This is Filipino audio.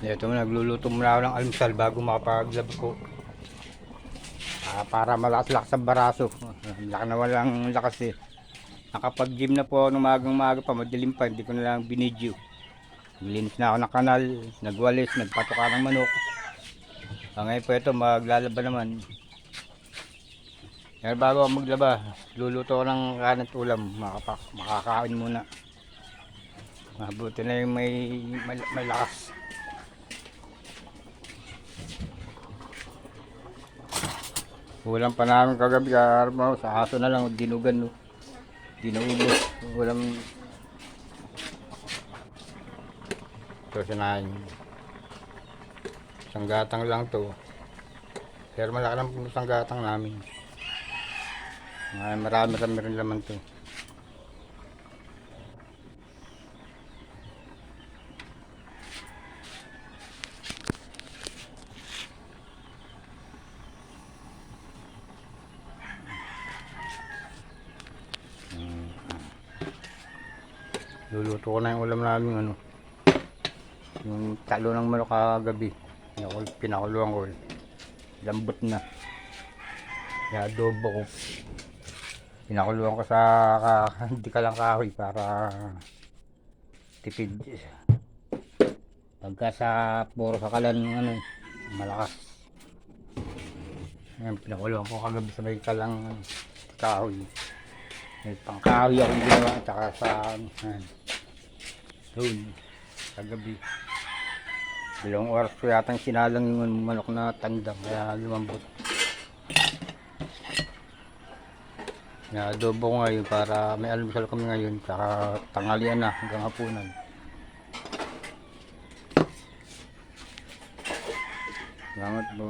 Ito mo, nagluluto muna ako ng almusal bago makapaglaba ko. Ah, para malakas-lakas ang baraso. Laka na walang lakas eh. Nakapag-gym na po ng magang-maga pa, madilim pa, hindi ko na lang binidyo. Naglinis na ako ng kanal, nagwalis, nagpatuka ng manok. Ah, ngayon po ito, maglalaba naman. Pero bago ako maglaba, luluto ko ng kanan at ulam, makapa, makakain muna. Mabuti na yung may, may, may lakas. Ulam pa namin kagabi, karma, sa aso na lang, dinugan, no. Dinuubos, ulam. Ito sinahin. Isang gatang lang to. Pero malaki lang po isang gatang namin. Ay, marami kami rin laman to. Luluto ko na yung ulam namin ano. Yung talo ng manok kagabi. Yung pinakuluan ko. Lambot na. Kaya adobo ko. Pinakuluan ko sa hindi ka lang kahoy para tipid. Pagka sa puro sa kalan ano, malakas. Ayan, pinakuluan ko kagabi sa may kalang ano, kahoy. May pangkahoy ako ginawa at saka sa ayan. Doon, sa gabi. Dalawang oras ko yata sinalang yung manok na tandang kaya lumambot. Na adobo ko ngayon para may almusal kami ngayon saka tanghalian na hanggang hapunan. Salamat po.